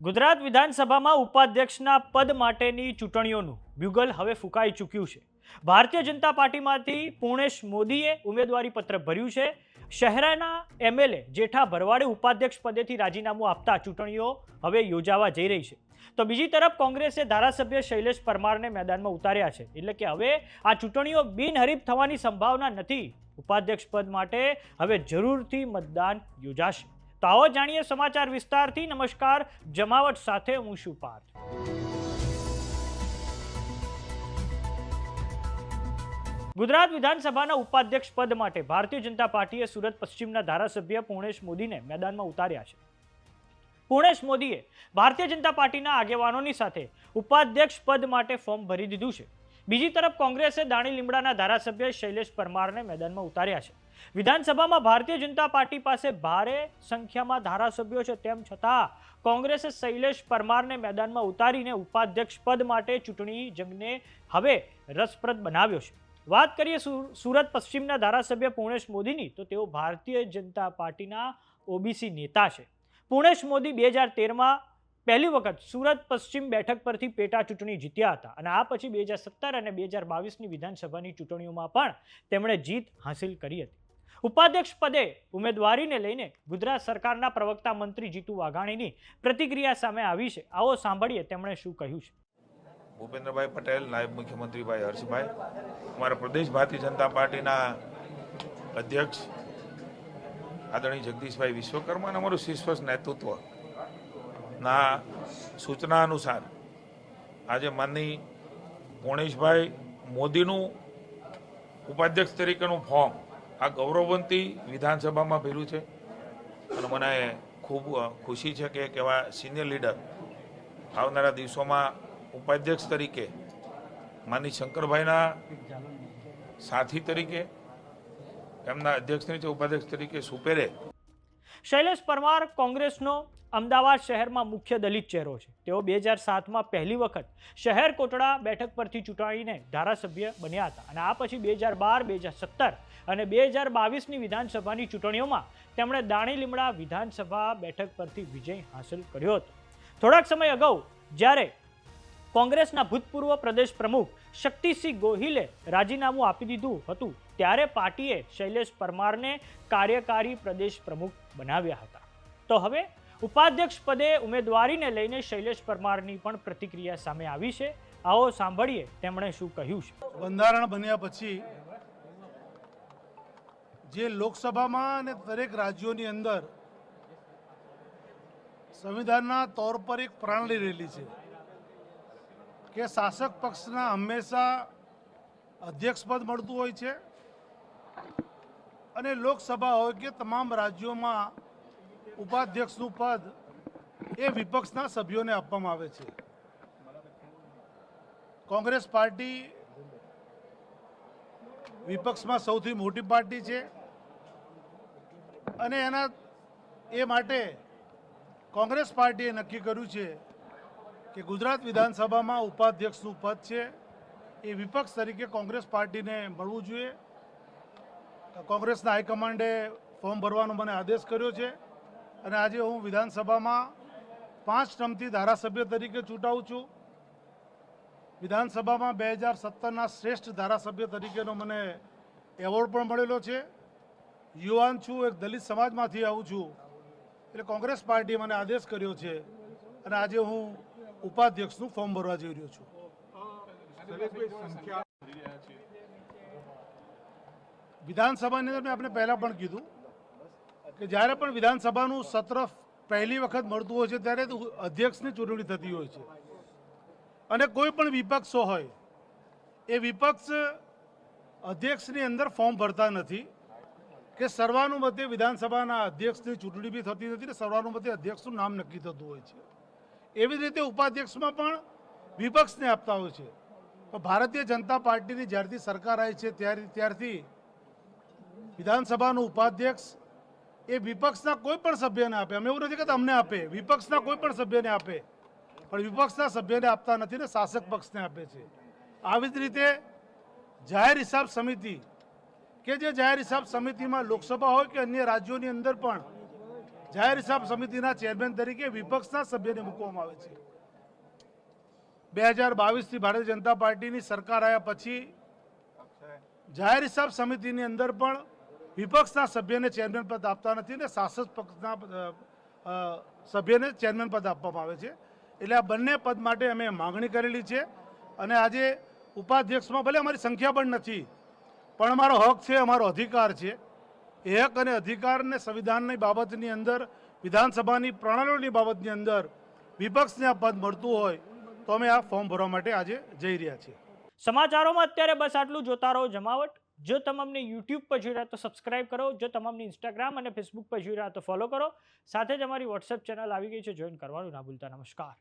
ગુજરાત વિધાનસભામાં ઉપાધ્યક્ષના પદ માટેની ચૂંટણીઓનું બ્યુગલ હવે ફૂંકાઈ ચૂક્યું છે. ભારતીય જનતા પાર્ટીમાંથી પૂર્ણેશ મોદીએ ઉમેદવારી પત્ર ભર્યું છે. શહેરાના એમએલએ જેઠા ભરવાડે ઉપાધ્યક્ષ પદેથી રાજીનામું આપતા ચૂંટણીઓ હવે યોજાવા જઈ રહી છે. તો બીજી તરફ કોંગ્રેસે ધારાસભ્ય શૈલેષ પરમારને મેદાનમાં ઉતાર્યા છે. એટલે કે હવે આ ચૂંટણીઓ બિનહરીફ થવાની સંભાવના નથી. ઉપાધ્યક્ષ પદ માટે હવે જરૂરથી મતદાન યોજાશે. તો આવો જાણીએ સમાચાર વિસ્તારથી. નમસ્કાર, જમાવટ સાથે હું શું પાર્થ. ગુજરાત વિધાનસભાના ઉપાધ્યક્ષ પદ માટે ભારતીય જનતા પાર્ટીએ સુરત પશ્ચિમના ધારાસભ્ય પૂર્ણેશ મોદીને મેદાનમાં ઉતાર્યા છે. પૂર્ણેશ મોદીએ ભારતીય જનતા પાર્ટીના આગેવાનોની સાથે ઉપાધ્યક્ષ પદ માટે ફોર્મ ભરી દીધું છે. બીજી તરફ કોંગ્રેસે દાણી લીમડાના ધારાસભ્ય શૈલેષ પરમારને મેદાનમાં ઉતાર્યા છે. વિધાનસભામાં ભારતીય જનતા પાર્ટી પાસે ભારે સંખ્યામાં ધારાસભ્યો છે. તેમ છતાં, કોંગ્રેસે શૈલેષ પરમારને મેદાનમાં ઉતારીને ઉપાધ્યક્ષ પદ માટે ચૂંટણી જંગને હવે રસપ્રદ બનાવ્યો છે. વાત કરીએ સુરત પશ્ચિમના ધારાસભ્ય પૂર્ણેશ મોદીની, તો તેઓ ભારતીય જનતા પાર્ટીના ઓબીસી નેતા છે. પૂર્ણેશ મોદી બે હજાર તેરમાં પહેલી વખત સુરત પશ્ચિમ બેઠક પરથી પેટા ચૂંટણી જીત્યા હતા અને આ પછી બે હજાર સત્તર અને બે હજાર બાવીસની વિધાનસભાની ચૂંટણીઓમાં પણ તેમણે જીત હાંસિલ કરી હતી. ઉપાધ્યક્ષ પદે ઉમેદવારીને લઈને ગુજરાત સરકારના પ્રવક્તા મંત્રી જીતુ વાઘાણીની પ્રતિક્રિયા સામે આવી છે. આવો સાંભળીએ તેમણે શું કહ્યું છે. ભૂપેન્દ્રભાઈ પટેલ, નાયબ મુખ્યમંત્રી ભાઈ હર્ષભાઈ, અમારા પ્રદેશ ભારતીય જનતા પાર્ટીના અધ્યક્ષ આદરણીય જગદીશભાઈ વિશ્વકર્મા અને અમારું શીર્ષ નેતૃત્વ. ના, સૂચના અનુસાર આજે માનની ગણેશભાઈ મોદીનું ઉપાધ્યક્ષ તરીકેનું ફોર્મ આ ગૌરવવંતી વિધાનસભામાં ભર્યું છે. અને મને ખૂબ ખુશી છે કે કેવા સિનિયર લીડર આવનારા દિવસોમાં ઉપાધ્યક્ષ તરીકે માની શંકરભાઈના સાથી તરીકે, એમના અધ્યક્ષ તરીકે ઉપાધ્યક્ષ તરીકે સુપેરે શૈલેષ પરમાર કોંગ્રેસનો અમદાવાદ શહેરમાં મુખ્ય દલિત ચહેરો છે. તેઓ બે હજાર સાતમાં પહેલી વખત શહેર કોટડા બેઠક પરથી ચૂંટાઈને ધારાસભ્ય બન્યા હતા અને આ પછી બે હજાર બાર, બે હજાર સત્તર અને બે હજાર બાવીસની વિધાનસભાની ચૂંટણીઓમાં તેમણે દાણી લીમડા વિધાનસભા બેઠક પરથી વિજય હાંસલ કર્યો હતો. થોડાક સમય અગાઉ જ્યારે કોંગ્રેસના ભૂતપૂર્વ પ્રદેશ પ્રમુખ શક્તિસિંહ ગોહિલે રાજીનામું આપી દીધું હતું, ત્યારે પાર્ટીએ શૈલેષ પરમારને કાર્યકારી પ્રદેશ પ્રમુખ બનાવ્યા હતા. તો હવે ઉપાધ્યક્ષ પદે ઉમેદવારીને લઈને શૈલેષ પરમારની પણ પ્રતિક્રિયા સામે આવી છે. આવો સાંભળીએ તેમણે શું કહ્યું છે. બંધારણ બન્યા પછી જે લોકસભામાં અને દરેક રાજ્યોની અંદર સંવિધાનના તોર પર એક પ્રણાલી રહેલી છે કે શાસક પક્ષના હંમેશા અધ્યક્ષ પદ મળતું હોય છે અને લોકસભા હોય કે તમામ રાજ્યોમાં ઉપાધ્યક્ષનું પદ એ વિપક્ષના સભ્યોને આપવામાં આવે છે. કોંગ્રેસ પાર્ટી વિપક્ષમાં સૌથી મોટી પાર્ટી છે અને એના એ માટે કોંગ્રેસ પાર્ટીએ નક્કી કર્યું છે કે ગુજરાત વિધાનસભામાં ઉપાધ્યક્ષનું પદ છે એ વિપક્ષ તરીકે કોંગ્રેસ પાર્ટીને મળવું જોઈએ. કોંગ્રેસના હાઈકમાન્ડે ફોર્મ ભરવાનો મને આદેશ કર્યો છે. અને આજે હું વિધાનસભામાં પાંચ ટર્મથી ધારાસભ્ય તરીકે ચૂંટાવું છું. વિધાનસભામાં બે હજાર સત્તરના શ્રેષ્ઠ ધારાસભ્ય તરીકેનો મને એવોર્ડ પણ મળેલો છે. યુવાન છું, એક દલિત સમાજમાંથી આવું છું. એટલે કોંગ્રેસ પાર્ટીએ મને આદેશ કર્યો છે અને આજે હું ઉપાધ્યક્ષનું ફોર્મ ભરવા જઈ રહ્યો છું. વિધાનસભાની અંદર મેં આપણે પહેલાં પણ કીધું કે જ્યારે પણ વિધાનસભાનું સત્ર પહેલી વખત મળતું હોય છે, ત્યારે અધ્યક્ષની ચૂંટણી થતી હોય છે. અને કોઈ પણ વિપક્ષ હોય, એ વિપક્ષ અધ્યક્ષની અંદર ફોર્મ ભરતા નથી કે સર્વાનુમતે વિધાનસભાના અધ્યક્ષની ચૂંટણી બી થતી નથી ને સર્વાનુમતે અધ્યક્ષનું નામ નક્કી થતું હોય છે. એવી જ રીતે ઉપાધ્યક્ષમાં પણ વિપક્ષને આપતા હોય છે. તો ભારતીય જનતા પાર્ટીની જ્યારથી સરકાર આવી છે, ત્યારે, ત્યારથી વિધાનસભાનું ઉપાધ્યક્ષ એ વિપક્ષના કોઈ પણ સભ્યને આપે. અમે એવું નથી કહેતા અમને આપે. વિપક્ષના કોઈ પણ સભ્યને આપે. પણ વિપક્ષના સભ્યને આપતા નથી ને શાસક પક્ષને આપે છે. આવી જ રીતે જાહેર હિસાબ સમિતિ કે જે જાહેર હિસાબ સમિતિમાં લોકસભા હોય કે અન્ય રાજ્યોની અંદર પણ જાહેર હિસાબ સમિતિના ચેરમેન તરીકે વિપક્ષના સભ્યને મૂકવામાં આવે છે. બે હજાર બાવીસથી ભારતીય જનતા પાર્ટીની સરકાર આવ્યા પછી જાહેર હિસાબ સમિતિની અંદર પણ વિપક્ષના સભ્યને ચેરમેન પદ આપતા નથી ને શાસક પક્ષના સભ્યને ચેરમેન પદ આપવામાં આવે છે. એટલે આ બંને પદ માટે અમે માગણી કરેલી છે અને આજે ઉપાધ્યક્ષમાં ભલે અમારી સંખ્યા પણ નથી, પણ અમારો હક છે, અમારો અધિકાર છે. એ હક અને અધિકારને સંવિધાનની બાબતની અંદર, વિધાનસભાની પ્રણાલીની બાબતની અંદર વિપક્ષને આ પદ મળતું હોય તો અમે આ ફોર્મ ભરવા માટે આજે જઈ રહ્યા છીએ. સમાચારોમાં અત્યારે બસ આટલું જોતા રહો જમાવટ. જો તમામને યુટ્યુબ પર જોઈ રહ્યા તો સબસ્ક્રાઇબ કરો. જો તમામને ઇન્સ્ટાગ્રામ અને ફેસબુક પર જોઈ રહ્યા તો ફોલો કરો. સાથે જ અમારી વોટ્સએપ ચેનલ આવી ગઈ છે. જોઈન કરવાનું ના ભૂલતા. નમસ્કાર.